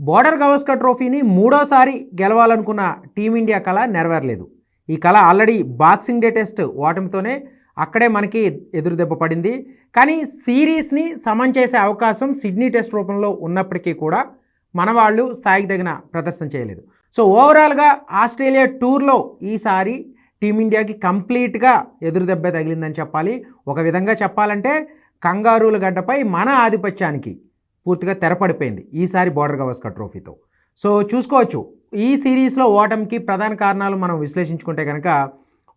Border Gavaskar ట్రోఫీని మూడోసారి గెలవాలనుకున్న team India కళ నెరవేరలేదు. ఈ కళ ఆల్రెడీ బాక్సింగ్ డే టెస్ట్ ఓటమితోనే అక్కడే మనకి ఎదురుదెబ్బ పడింది. కానీ సిరీస్ని సమన్ చేసే అవకాశం సిడ్నీ టెస్ట్ రూపంలో ఉన్నప్పటికీ కూడా మన వాళ్ళు స్థాయికి తగిన ప్రదర్శన చేయలేదు. సో ఓవరాల్గా ఆస్ట్రేలియా టూర్లో ఈసారి టీమిండియాకి కంప్లీట్గా ఎదురుదెబ్బ తగిలిందని చెప్పాలి. ఒక విధంగా చెప్పాలంటే కంగారూల గడ్డపై మన ఆధిపత్యానికి పూర్తిగా తెరపడిపోయింది. ఈసారి బోర్డర్ గవస్కర్ ట్రోఫీతో. సో చూసుకోవచ్చు. ఈ సిరీస్లో ఓటమికి ప్రధాన కారణాలు మనం విశ్లేషించుకుంటే కనుక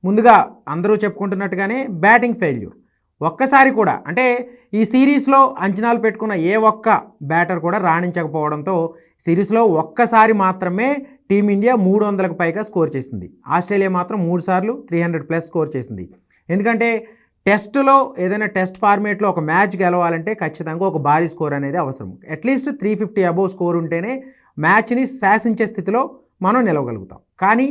ముందుగా అందరూ చెప్పుకుంటున్నట్టుగానే బ్యాటింగ్ ఫెయిల్యూర్. ఒక్కసారి కూడా అంటే ఈ సిరీస్లో అంచనాలు పెట్టుకున్న ఏ ఒక్క బ్యాటర్ కూడా రాణించకపోవడంతో సిరీస్లో ఒక్కసారి మాత్రమే టీమిండియా మూడు వందలకు పైగా స్కోర్ చేసింది. ఆస్ట్రేలియా మాత్రం మూడు సార్లు త్రీ హండ్రెడ్ ప్లస్ స్కోర్ చేసింది. ఎందుకంటే టెస్ట్లో ఏదైనా టెస్ట్ ఫార్మేట్లో ఒక మ్యాచ్ గెలవాలంటే ఖచ్చితంగా ఒక భారీ స్కోర్ అనేది అవసరం. At least three fifty above score ఉంటేనే మ్యాచ్ని శాసించే స్థితిలో మనం నిలవగలుగుతాం. కానీ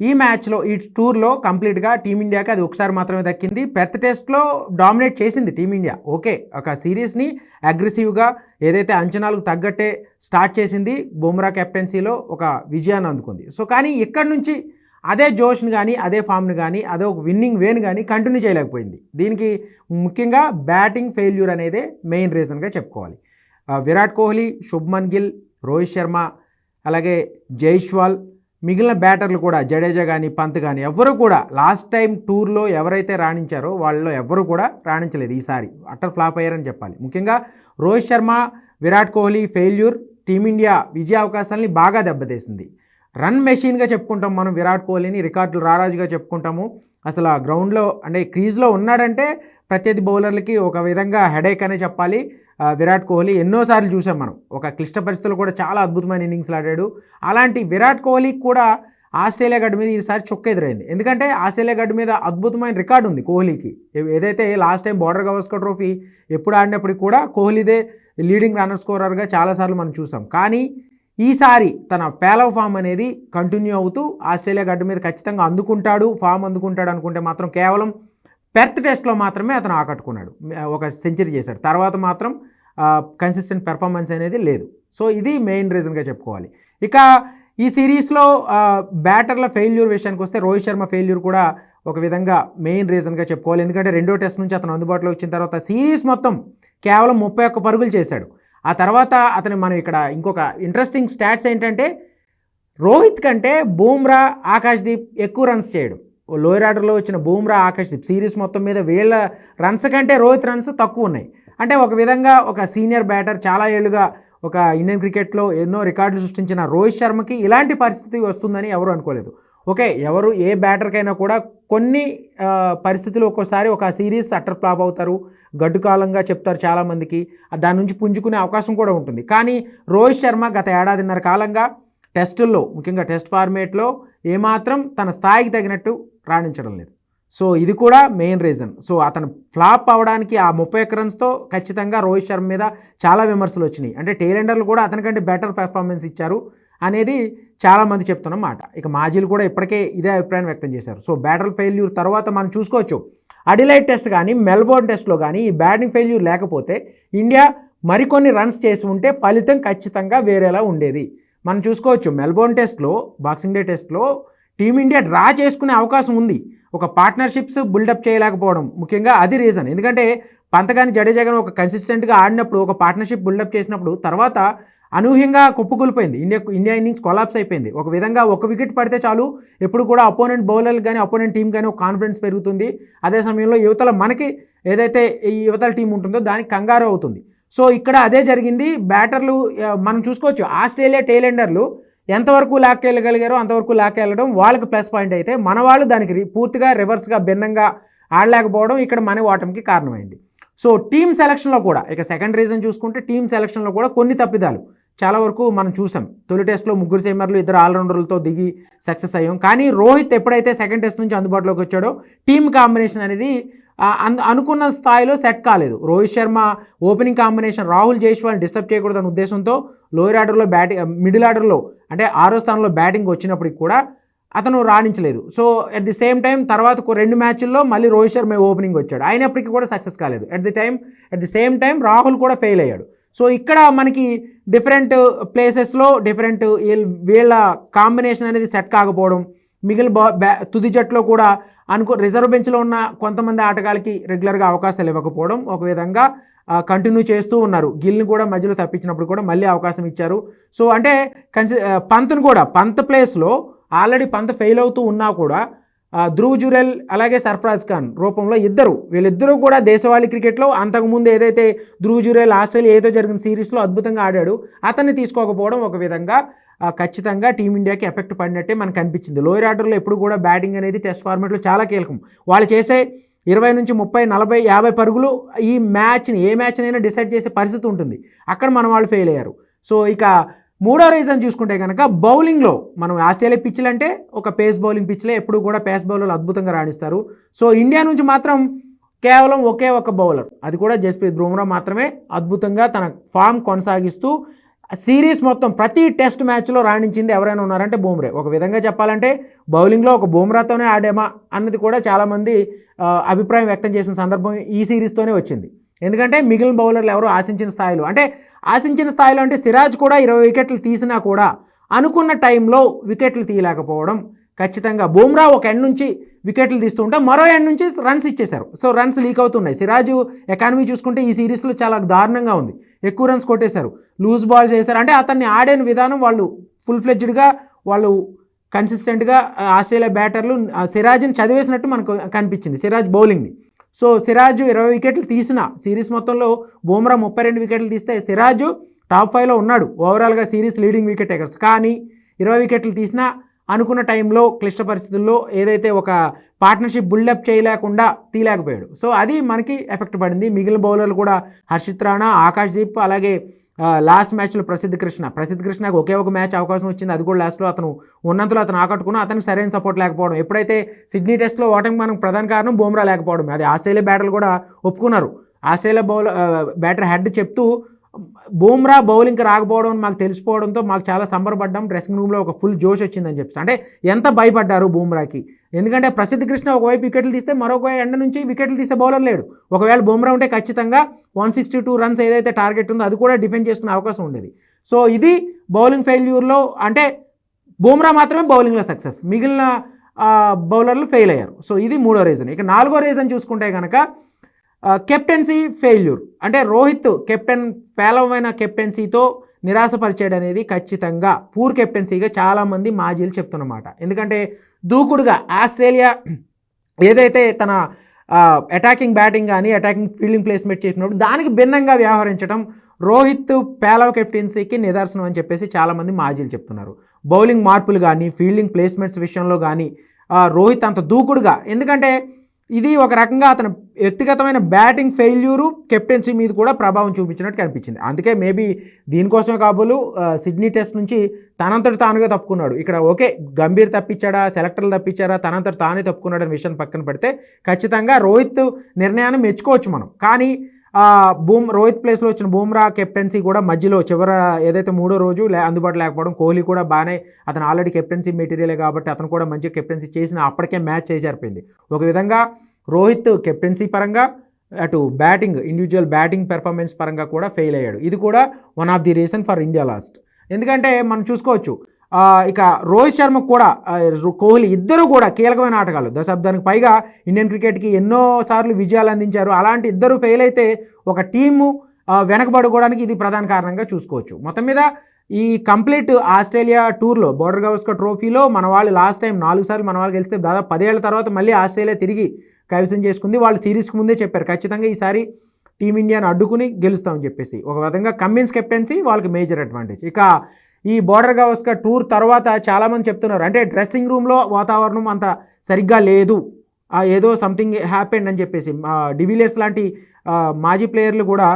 ఈ మ్యాచ్లో ఈ టూర్లో కంప్లీట్గా టీమిండియాకి అది ఒకసారి మాత్రమే దక్కింది. పెర్త్ టెస్ట్లో డామినేట్ చేసింది టీమిండియా. ఓకే ఒక సిరీస్ని అగ్రెసివ్గా ఏదైతే అంచనాలకు తగ్గట్టే స్టార్ట్ చేసింది బుమ్రా కెప్టెన్సీలో ఒక విజయాన్ని అందుకుంది. సో కానీ ఇక్కడి నుంచి అదే జోష్ని కానీ అదే ఫామ్ని కానీ అదే ఒక విన్నింగ్ వేని కానీ కంటిన్యూ చేయలేకపోయింది. దీనికి ముఖ్యంగా బ్యాటింగ్ ఫెయిల్యూర్ అనేదే మెయిన్ రీజన్గా చెప్పుకోవాలి. విరాట్ కోహ్లీ శుభ్మన్ గిల్ రోహిత్ శర్మ అలాగే జైష్వాల్ మిగిలిన బ్యాటర్లు కూడా జడేజా కానీ పంత్ కానీ ఎవరు కూడా లాస్ట్ టైం టూర్లో ఎవరైతే రాణించారో వాళ్ళలో ఎవరు కూడా రాణించలేదు ఈసారి. అట్టర్ ఫ్లాప్ అయ్యారని చెప్పాలి. ముఖ్యంగా Rohit Sharma Virat Kohli failure team India విజయ అవకాశాలని బాగా దెబ్బతీసింది. రన్ మెషిన్గా చెప్పుకుంటాం మనం విరాట్ కోహ్లీని రికార్డులు రారాజుగా చెప్పుకుంటాము. అసలు ఆ గ్రౌండ్లో అంటే క్రీజ్లో ఉన్నాడంటే ప్రత్యర్థి బౌలర్లకి ఒక విధంగా హెడేక్ అనే చెప్పాలి. విరాట్ కోహ్లీ ఎన్నోసార్లు చూసాం మనం. ఒక క్లిష్ట పరిస్థితుల్లో కూడా చాలా అద్భుతమైన ఇన్నింగ్స్ ఆడాడు. అలాంటి విరాట్ కోహ్లీకి కూడా ఆస్ట్రేలియా గడ్డ మీద ఈసారి చొక్క ఎదురైంది. ఎందుకంటే ఆస్ట్రేలియా గడ్డ మీద అద్భుతమైన రికార్డు ఉంది కోహ్లీకి. ఏదైతే last time Border Gavaskar trophy ఎప్పుడు ఆడినప్పటికీ కూడా కోహ్లీదే లీడింగ్ రన్నర్ స్కోరర్గా చాలాసార్లు మనం చూసాం. కానీ ఈసారి తన పేలవ్ ఫామ్ అనేది కంటిన్యూ అవుతూ ఆస్ట్రేలియా గడ్డ మీద ఖచ్చితంగా అందుకుంటాడు ఫామ్ అందుకుంటాడు అనుకుంటే మాత్రం కేవలం పెర్త్ టెస్ట్లో మాత్రమే అతను ఆకట్టుకున్నాడు. ఒక సెంచరీ చేశాడు. తర్వాత మాత్రం కన్సిస్టెంట్ పెర్ఫార్మెన్స్ అనేది లేదు. సో ఇది మెయిన్ రీజన్గా చెప్పుకోవాలి. ఇక ఈ సిరీస్లో బ్యాటర్ల ఫెయిల్యూర్ విషయానికి వస్తే రోహిత్ శర్మ ఫెయిల్యూర్ కూడా ఒక విధంగా మెయిన్ రీజన్గా చెప్పుకోవాలి. ఎందుకంటే రెండో టెస్ట్ నుంచి అతను అందుబాటులో వచ్చిన తర్వాత సిరీస్ మొత్తం కేవలం ముప్పై ఒక్క పరుగులు చేశాడు. ఆ తర్వాత అతను మనం ఇక్కడ ఇంకొక ఇంట్రెస్టింగ్ స్టాట్స్ ఏంటంటే రోహిత్ కంటే బూమ్రా ఆకాశ్దీప్ ఎక్కువ రన్స్ చేయడం. ఓ లోయర్ ఆర్డర్లో వచ్చిన బూమ్రా ఆకాశ్దీప్ సిరీస్ మొత్తం మీద వీళ్ళ రన్స్ కంటే రోహిత్ రన్స్ తక్కువ ఉన్నాయి. అంటే ఒక విధంగా ఒక సీనియర్ బ్యాటర్ చాలా ఏళ్ళుగా ఒక ఇండియన్ క్రికెట్లో ఎన్నో రికార్డులు సృష్టించిన రోహిత్ శర్మకి ఇలాంటి పరిస్థితి వస్తుందని ఎవరు అనుకోలేదు. ఓకే ఎవరు ఏ బ్యాటర్కైనా కూడా కొన్ని పరిస్థితులు ఒక్కోసారి ఒక సిరీస్ అట్టర్ ఫ్లాప్ అవుతారు. గడ్డు కాలంగా చెప్తారు చాలామందికి. దాని నుంచి పుంజుకునే అవకాశం కూడా ఉంటుంది. కానీ రోహిత్ శర్మ గత ఏడాదిన్నర కాలంగా టెస్టుల్లో ముఖ్యంగా టెస్ట్ ఫార్మేట్లో ఏమాత్రం తన స్థాయికి తగినట్టు రాణించడం లేదు. సో ఇది కూడా మెయిన్ రీజన్. సో అతను ఫ్లాప్ అవడానికి ఆ ముప్పై ఒక్క రన్స్తో ఖచ్చితంగా రోహిత్ శర్మ మీద చాలా విమర్శలు వచ్చినాయి. అంటే టేలెండర్లు కూడా అతనికంటే బెటర్ పెర్ఫార్మెన్స్ ఇచ్చారు. అనేది చాలామంది చెప్తున్నమాట ఇక మాజీలు కూడా ఇప్పటికే ఇదే అభిప్రాయం వ్యక్తం చేశారు. సో బ్యాటల్ ఫెయిల్యూర్ తర్వాత మనం చూసుకోవచ్చు. అడిలైట్ టెస్ట్ కానీ మెల్బోర్న్ టెస్ట్లో కానీ ఈ బ్యాటింగ్ ఫెయిల్యూర్ లేకపోతే ఇండియా మరికొన్ని రన్స్ చేసి ఉంటే ఫలితం ఖచ్చితంగా వేరేలా ఉండేది. మనం చూసుకోవచ్చు మెల్బోర్న్ టెస్ట్లో బాక్సింగ్ డే టెస్ట్లో టీమిండియా డ్రా చేసుకునే అవకాశం ఉంది. ఒక పార్ట్నర్షిప్స్ బిల్డప్ చేయలేకపోవడం ముఖ్యంగా అది రీజన్. ఎందుకంటే పంతగాని జడేజా గాని ఒక కన్సిస్టెంట్గా ఆడినప్పుడు ఒక పార్ట్నర్షిప్ బిల్డప్ చేసినప్పుడు తర్వాత అనూహ్యంగా కుప్పకూలిపోయింది. ఇండియా ఇండియా ఇన్నింగ్స్ కొలాప్స్ అయిపోయింది. ఒక విధంగా ఒక వికెట్ పడితే చాలు. ఎప్పుడు కూడా అపోనెంట్ బౌలర్లు కానీ అపోనెంట్ టీం కానీ ఒక కాన్ఫిడెన్స్ పెరుగుతుంది. అదే సమయంలో యువతల మనకి ఏదైతే ఈ యువతల టీం ఉంటుందో దానికి కంగారు అవుతుంది. సో ఇక్కడ అదే జరిగింది. బ్యాటర్లు మనం చూసుకోవచ్చు. ఆస్ట్రేలియా టైలెండర్లు ఎంతవరకు లాక్కెళ్ళగలిగారో అంతవరకు లాక్కెళ్ళడం వాళ్ళకి ప్లస్ పాయింట్ అయితే మన వాళ్ళు దానికి పూర్తిగా రివర్స్గా భిన్నంగా ఆడలేకపోవడం ఇక్కడ మన ఓటమికి కారణమైంది. సో టీమ్ సెలక్షన్లో కూడా ఇక సెకండ్ రీజన్ చూసుకుంటే టీమ్ సెలక్షన్లో కూడా కొన్ని తప్పిదాలు. చాలా వరకు మనం చూసాం. తొలి టెస్ట్లో ముగ్గురు సీమర్లు ఇద్దరు ఆల్రౌండర్లతో దిగి సక్సెస్ అయ్యాం. కానీ రోహిత్ ఎప్పుడైతే సెకండ్ టెస్ట్ నుంచి అందుబాటులోకి వచ్చాడో టీమ్ కాంబినేషన్ అనేది అన్- అనుకున్న స్థాయిలో సెట్ కాలేదు. రోహిత్ శర్మ ఓపెనింగ్ కాంబినేషన్ రాహుల్ జైస్వాల్ని డిస్టర్బ్ చేయకూడదన్న ఉద్దేశంతో లోయర్ ఆర్డర్లో బ్యాటింగ్ మిడిల్ ఆర్డర్లో అంటే ఆరో స్థానంలో బ్యాటింగ్ వచ్చినప్పటికి కూడా అతను రాణించలేదు. So at the same time తర్వాత రెండు మ్యాచ్ల్లో మళ్ళీ రోహిత్ శర్మ ఓపెనింగ్ వచ్చాడు. అయినప్పటికీ కూడా సక్సెస్ కాలేదు. At the time at the same time Rahul కూడా ఫెయిల్ అయ్యాడు. సో ఇక్కడ మనకి డిఫరెంట్ ప్లేసెస్లో డిఫరెంట్ వీళ్ళ కాంబినేషన్ అనేది సెట్ కాకపోవడం మిగిలిన బా బ్యా తుది జట్లో కూడా అనుకో రిజర్వ్ బెంచ్లో ఉన్న కొంతమంది ఆటగాళ్ళకి రెగ్యులర్గా అవకాశాలు ఇవ్వకపోవడం ఒక విధంగా కంటిన్యూ చేస్తూ ఉన్నారు. గిల్ని కూడా మధ్యలో తప్పించినప్పుడు కూడా మళ్ళీ అవకాశం ఇచ్చారు. సో అంటే కన్సి పంత్ను కూడా పంత్ ప్లేస్లో ఆల్రెడీ పంత్ ఫెయిల్ అవుతూ ఉన్నా కూడా ధ్రువ్ జురెల్ అలాగే సర్ఫరాజ్ ఖాన్ రూపంలో ఇద్దరు. వీళ్ళిద్దరూ కూడా దేశవాళీ క్రికెట్లో అంతకుముందు ఏదైతే ధ్రువ్ జురెల్ ఆస్ట్రేలియా ఏదో జరిగిన సిరీస్లో అద్భుతంగా ఆడాడు అతన్ని తీసుకోకపోవడం ఒక విధంగా ఖచ్చితంగా టీమిండియాకి ఎఫెక్ట్ పడినట్టే మనకు అనిపించింది. లోయర్ ఆర్డర్లో ఎప్పుడు కూడా బ్యాటింగ్ అనేది టెస్ట్ ఫార్మాట్లో చాలా కీలకం. వాళ్ళు చేసే ఇరవై నుంచి ముప్పై నలభై యాభై పరుగులు ఈ మ్యాచ్ని ఏ మ్యాచ్నైనా డిసైడ్ చేసే పరిస్థితి ఉంటుంది. అక్కడ మన వాళ్ళు ఫెయిల్ అయ్యారు. సో ఇక మూడో రీజన్ చూసుకుంటే కనుక బౌలింగ్లో మనం ఆస్ట్రేలియా పిచ్లు అంటే ఒక పేస్ బౌలింగ్ పిచ్లే ఎప్పుడు కూడా పేస్ బౌలర్లు అద్భుతంగా రాణిస్తారు. సో ఇండియా నుంచి మాత్రం కేవలం ఒకే ఒక బౌలర్ అది కూడా జస్ప్రీత్ బుమ్రా మాత్రమే అద్భుతంగా తన ఫామ్ కొనసాగిస్తూ సిరీస్ మొత్తం ప్రతి టెస్ట్ మ్యాచ్లో రాణించింది ఎవరైనా ఉన్నారంటే బూమ్రే. ఒక విధంగా చెప్పాలంటే బౌలింగ్లో ఒక బూమ్రాతోనే ఆడామా అన్నది కూడా చాలామంది అభిప్రాయం వ్యక్తం చేసిన సందర్భం ఈ సిరీస్తోనే వచ్చింది. ఎందుకంటే మిగిలిన బౌలర్లు ఎవరు ఆశించిన స్థాయిలో అంటే ఆశించిన స్థాయిలో అంటే సిరాజ్ కూడా ఇరవై వికెట్లు తీసినా కూడా అనుకున్న టైంలో వికెట్లు తీయలేకపోవడం ఖచ్చితంగా. బూమ్రా ఒక ఎండ్ నుంచి వికెట్లు తీస్తుంటే మరో ఎండ్ నుంచి రన్స్ ఇచ్చేశారు. సో రన్స్ లీక్ అవుతున్నాయి. సిరాజు ఎకానమీ చూసుకుంటే ఈ సిరీస్లో చాలా దారుణంగా ఉంది. ఎక్కువ రన్స్ కొట్టేశారు. లూజ్ బాల్స్ వేశారు అంటే అతన్ని ఆడిన విధానం వాళ్ళు ఫుల్ ఫ్లెడ్జ్డ్గా వాళ్ళు కన్సిస్టెంట్గా ఆస్ట్రేలియా బ్యాటర్లు సిరాజ్ని చదివేసినట్టు మనకు కనిపించింది. సిరాజ్ బౌలింగ్ని. సో సిరాజ్ ఇరవై వికెట్లు తీసిన సిరీస్ మొత్తంలో బూమ్రా ముప్పై రెండు వికెట్లు తీస్తే సిరాజ్ టాప్ ఫైవ్లో ఉన్నాడు. ఓవరాల్గా సిరీస్ లీడింగ్ వికెట్ టేకర్స్. కానీ ఇరవై వికెట్లు తీసినా అనుకున్న టైంలో క్లిష్ట పరిస్థితుల్లో ఏదైతే ఒక పార్ట్నర్షిప్ బిల్డప్ చేయలేకుండా తీయలేకపోయాడు. సో అది మనకి ఎఫెక్ట్ పడింది. మిగిలిన బౌలర్లు కూడా హర్షిత్ రాణా ఆకాష్ దీప్ అలాగే లాస్ట్ మ్యాచ్లో ప్రసిద్ధ కృష్ణ. ప్రసిద్ధ కృష్ణకు ఒకే ఒక మ్యాచ్ అవకాశం వచ్చింది. అది కూడా లాస్ట్లో అతను ఉన్నంతలో అతను ఆకట్టుకున్న అతనికి సరైన సపోర్ట్ లేకపోవడం. ఎప్పుడైతే సిడ్నీ టెస్ట్లో ఓటమి మనకు ప్రధాన కారణం బూమ్రా లేకపోవడం అది ఆస్ట్రేలియా బ్యాటర్లు కూడా ఒప్పుకున్నారు. ఆస్ట్రేలియా బౌల్ బ్యాటర్ హెడ్ చెప్తూ బూమ్రా బౌలింగ్కి రాకపోవడం మాకు తెలిసిపోవడంతో మాకు చాలా సంబరపడ్డాం. డ్రెస్సింగ్ రూమ్లో ఒక ఫుల్ జోష్ వచ్చిందని చెప్పి అంటే ఎంత భయపడ్డారు బూమ్రాకి? ఎందుకంటే ప్రసిద్ధ కృష్ణ ఒకవైపు వికెట్లు తీస్తే మరొక ఎండ నుంచి వికెట్లు తీసే బౌలర్ లేడు. ఒకవేళ బూమ్రా ఉంటే ఖచ్చితంగా వన్ సిక్స్టీ టూ రన్స్ ఏదైతే టార్గెట్ ఉందో అది కూడా డిఫెండ్ చేసుకునే అవకాశం ఉండేది. సో ఇది బౌలింగ్ ఫెయిల్యూర్లో అంటే బూమ్రా మాత్రమే బౌలింగ్లో సక్సెస్ మిగిలిన బౌలర్లు ఫెయిల్ అయ్యారు. సో ఇది మూడో రీజన్ ఇక నాలుగో రీజన్ చూసుకుంటే కనుక కెప్టెన్సీ ఫెయిల్యూర్. అంటే రోహిత్ కెప్టెన్ పేలవమైన కెప్టెన్సీతో నిరాశపరిచాడు అనేది ఖచ్చితంగా. పూర్ కెప్టెన్సీగా చాలామంది మాజీలు చెప్తున్నమాట. ఎందుకంటే దూకుడుగా ఆస్ట్రేలియా ఏదైతే తన అటాకింగ్ బ్యాటింగ్ కానీ అటాకింగ్ ఫీల్డింగ్ ప్లేస్మెంట్ చేసినప్పుడు దానికి భిన్నంగా వ్యవహరించడం రోహిత్ పేలవ కెప్టెన్సీకి నిదర్శనం అని చెప్పేసి చాలామంది మాజీలు చెప్తున్నారు. బౌలింగ్ మార్పులు కానీ ఫీల్డింగ్ ప్లేస్మెంట్స్ విషయంలో కానీ రోహిత్ అంత దూకుడుగా. ఎందుకంటే ఇది ఒక రకంగా అతను వ్యక్తిగతమైన బ్యాటింగ్ ఫెయిల్యూరు కెప్టెన్సీ మీద కూడా ప్రభావం చూపించినట్టు కనిపించింది. అందుకే మేబీ దీనికోసమే కాబోలు సిడ్నీ టెస్ట్ నుంచి తనంతటి తానుగా తప్పుకున్నాడు. ఇక్కడ ఓకే గంభీర్ తప్పించాడా సెలెక్టర్లు తప్పించారా తనంతటి తానే తప్పుకున్నాడు అనే విషయాన్ని పక్కన పెడితే ఖచ్చితంగా రోహిత్ నిర్ణయాన్ని మెచ్చుకోవచ్చు మనం. కానీ బూమ్ రోహిత్ ప్లేస్లో వచ్చిన బూమ్రా కెప్టెన్సీ కూడా మధ్యలో చివర ఏదైతే మూడో రోజు లే అందుబాటులో లేకపోవడం కోహ్లీ కూడా బాగానే అతను ఆల్రెడీ కెప్టెన్సీ మెటీరియలే కాబట్టి అతను కూడా మంచి కెప్టెన్సీ చేసిన అప్పటికే మ్యాచ్ చేజారిపోయింది. ఒక విధంగా రోహిత్ కెప్టెన్సీ పరంగా అటు బ్యాటింగ్ ఇండివిజువల్ బ్యాటింగ్ పెర్ఫార్మెన్స్ పరంగా కూడా ఫెయిల్ అయ్యాడు. ఇది కూడా one of the reason for India lost ఎందుకంటే మనం చూసుకోవచ్చు ఇక రోహిత్ శర్మ కూడా కోహ్లీ ఇద్దరు కూడా కీలకమైన ఆటగాళ్ళు. దశాబ్దానికి పైగా ఇండియన్ క్రికెట్కి ఎన్నో సార్లు విజయాలు అందించారు. అలాంటి ఇద్దరు ఫెయిల్ అయితే ఒక టీము వెనకబడుకోవడానికి ఇది ప్రధాన కారణంగా చూసుకోవచ్చు. మొత్తం మీద ఈ కంప్లీట్ ఆస్ట్రేలియా టూర్లో బోర్డర్ గవస్కర్ ట్రోఫీలో మన వాళ్ళు లాస్ట్ టైం నాలుగు సార్లు మన వాళ్ళు గెలిస్తే దాదాపు పదేళ్ళ తర్వాత మళ్ళీ ఆస్ట్రేలియా తిరిగి కైవసం చేసుకుంది. వాళ్ళు సిరీస్కి ముందే చెప్పారు ఖచ్చితంగా ఈసారి టీమిండియాను అడ్డుకుని గెలుస్తామని చెప్పేసి. ఒక విధంగా కమ్మిన్స్ కెప్టెన్సీ వాళ్ళకి మేజర్ అడ్వాంటేజ్ ఇక ఈ బోర్డర్ గవస్కర్ టూర్ తర్వాత చాలామంది చెప్తున్నారు. అంటే డ్రెస్సింగ్ రూమ్లో వాతావరణం అంత సరిగ్గా లేదు. ఏదో సంథింగ్ హ్యాపెండ్ అని చెప్పేసి డివిలియర్స్ లాంటి మాజీ ప్లేయర్లు కూడా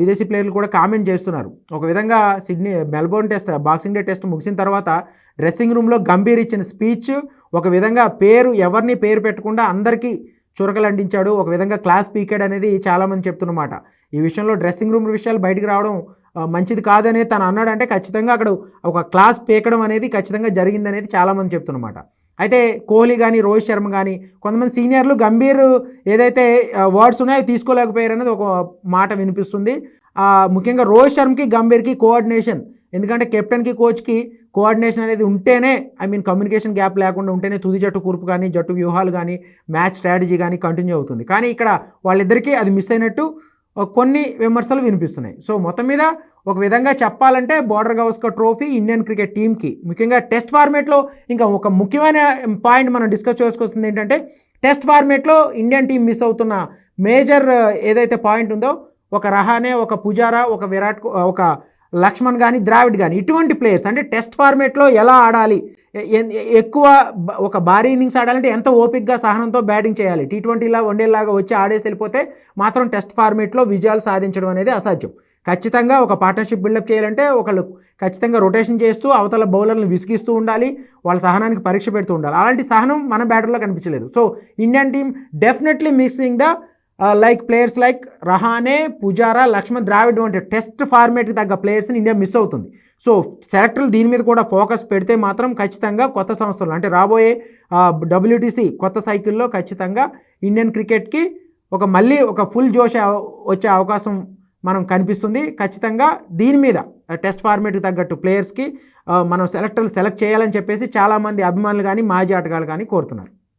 విదేశీ ప్లేయర్లు కూడా కామెంట్ చేస్తున్నారు. ఒక విధంగా Sydney Melbourne test boxing day test ముగిసిన తర్వాత డ్రెస్సింగ్ రూమ్లో గంభీర్ ఇచ్చిన స్పీచ్ ఒక విధంగా పేరు ఎవరిని పేరు పెట్టకుండా అందరికీ చురకలు అందించాడు. ఒక విధంగా క్లాస్ పీకెడ్ అనేది చాలామంది చెప్తున్నమాట. ఈ విషయంలో డ్రెస్సింగ్ రూమ్ విషయాలు బయటికి రావడం మంచిది కాదనే తను అన్నాడంటే ఖచ్చితంగా అక్కడ ఒక క్లాస్ పీకడం అనేది ఖచ్చితంగా జరిగిందనేది చాలామంది చెప్తున్నమాట. అయితే కోహ్లీ కానీ రోహిత్ శర్మ కానీ కొంతమంది సీనియర్లు గంభీర్ ఏదైతే వర్డ్స్ ఉన్నాయో తీసుకోలేకపోయారు అనేది ఒక మాట వినిపిస్తుంది. ముఖ్యంగా రోహిత్ శర్మకి గంభీర్కి కోఆర్డినేషన్ ఎందుకంటే కెప్టెన్కి కోచ్కి కోఆర్డినేషన్ అనేది ఉంటేనే ఐ మీన్ కమ్యూనికేషన్ గ్యాప్ లేకుండా ఉంటేనే తుది జట్టు కూర్పు కానీ జట్టు వ్యూహాలు కానీ మ్యాచ్ స్ట్రాటజీ కానీ కంటిన్యూ అవుతుంది. కానీ ఇక్కడ వాళ్ళిద్దరికీ అది మిస్ అయినట్టు కొన్ని విమర్శలు వినిపిస్తున్నాయి. సో మొత్తం మీద ఒక విధంగా చెప్పాలంటే Border Gavaskar trophy Indian cricket టీంకి ముఖ్యంగా టెస్ట్ ఫార్మేట్లో ఇంకా ఒక ముఖ్యమైన పాయింట్ మనం డిస్కస్ చేసుకోవాల్సింది ఏంటంటే టెస్ట్ ఫార్మేట్లో ఇండియన్ టీం మిస్ అవుతున్న మేజర్ ఏదైతే పాయింట్ ఉందో ఒక రహానే ఒక పుజారా ఒక విరాట్ ఒక లక్ష్మణ్ కానీ ద్రావిడ్ కానీ ఇటువంటి ప్లేయర్స్ అంటే టెస్ట్ ఫార్మేట్లో ఎలా ఆడాలి ఎక్కువ ఒక భారీ ఇన్నింగ్స్ ఆడాలంటే ఎంత ఓపిక్గా సహనంతో బ్యాటింగ్ చేయాలి? టీ ట్వంటీలా వన్డేలాగా వచ్చి ఆడేసి వెళ్ళిపోతే మాత్రం టెస్ట్ ఫార్మేట్లో విజయాలు సాధించడం అనేది అసాధ్యం. ఖచ్చితంగా ఒక పార్ట్నర్షిప్ బిల్డప్ చేయాలంటే ఒకళ్ళు ఖచ్చితంగా రొటేషన్ చేస్తూ అవతల బౌలర్లను విసిగిస్తూ ఉండాలి వాళ్ళ సహనానికి పరీక్ష పెడుతూ ఉండాలి. అలాంటి సహనం మన బ్యాటర్లో కనిపించలేదు. So Indian team definitely mixing the like players like Rahane Pujara Laxman Dravid వంటి టెస్ట్ ఫార్మేట్కి తగ్గ ప్లేయర్స్ని ఇండియా మిస్ అవుతుంది. సో సెలెక్టర్లు దీని మీద కూడా ఫోకస్ పెడితే మాత్రం ఖచ్చితంగా కొత్త సంవత్సరంలో అంటే రాబోయే డబ్ల్యూటీసీ కొత్త సైకిల్లో ఖచ్చితంగా ఇండియన్ క్రికెట్కి ఒక మళ్ళీ ఒక ఫుల్ జోష్ వచ్చే అవకాశం మనం కనిపిస్తుంది. ఖచ్చితంగా దీని మీద టెస్ట్ ఫార్మేట్కి తగ్గట్టు ప్లేయర్స్కి మనం సెలెక్టర్లు సెలెక్ట్ చేయాలని చెప్పేసి చాలామంది అభిమానులు కానీ మాజీ ఆటగాళ్ళు కానీ కోరుతున్నారు.